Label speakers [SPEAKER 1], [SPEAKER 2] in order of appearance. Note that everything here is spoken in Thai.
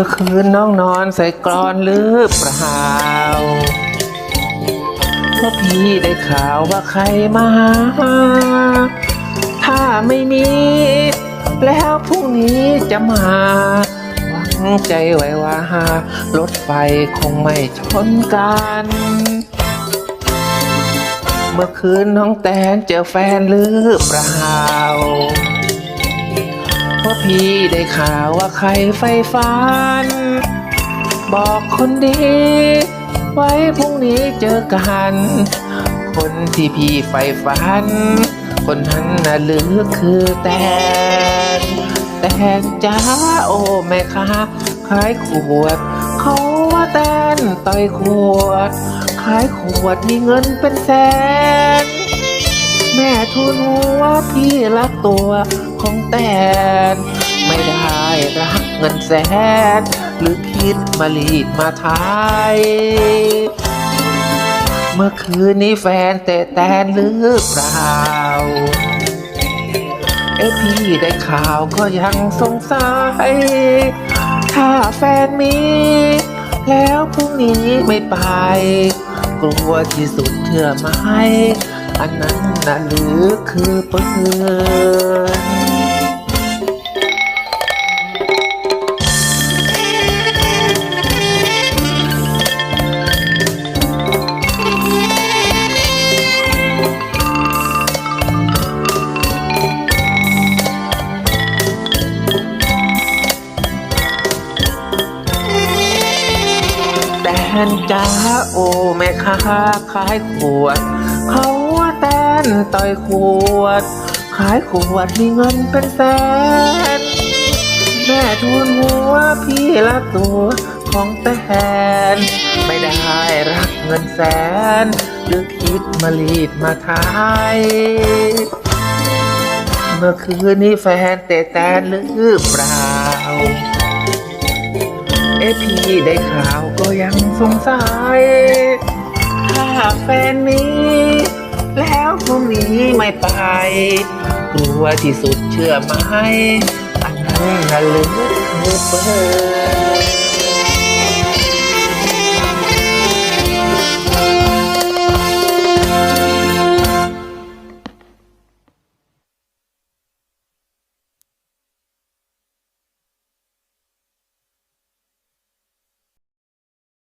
[SPEAKER 1] มื่อคืนน้องนอนใส่กรอนหรือเปล่าเพราะพี่ได้ข่าวว่าใครมาหาถ้าไม่มี แล้วพรุ่งนี้จะมาหวังใจไว้ว่ารถไฟคงไม่ชนกัน เมื่อคืนน้องแตนเจอแฟนหรือเปล่า พี่ได้ข่าวว่าใครไฟฟัน บอกคนดี ไว้พรุ่งนี้เจอกัน คนที่พี่ไฟฟัน คนนั้นน่ะหรือคือแตนแตนจ้าโอ้แม่ค้าขายขวด เขาว่าแตนต่อยขวด ขายขวดมีเงินเป็นแสน แม่ทูลหัวพี่รักตัวของแตน ไม่ได้รักเงินแสน หรือคิดมาลีดมาทายเมื่อคืนนี้แฟนแต่แตนหรือเปล่า เอ้พี่ได้ข่าวก็ยังสงสัย ถ้าแฟนมี แล้วพรุ่งนี้ไม่ไป กลัวที่สุดเชื่อไหม อันนั้นน่ะหรือคือปืนแตนจ้าโอแม่ค้าขายขวดเขา แตนต่อยขวด ขายขวดมีเงินเป็นแสน แม่ทูลหัวพี่รักตัวของแตน ไม่ได้รักเงินแสน หรือคิดมาลีดมาทาย เมื่อคืนนี้แฟนแต่แตนหรือเปล่า เอพี่ได้ข่าวก็ยังสงสัยถ้าแฟนมี แล้วพรุ่งนี้ไม่ไป กลัวที่สุดเชื่อไหมอันนั้นน่ะลึกคือเปิด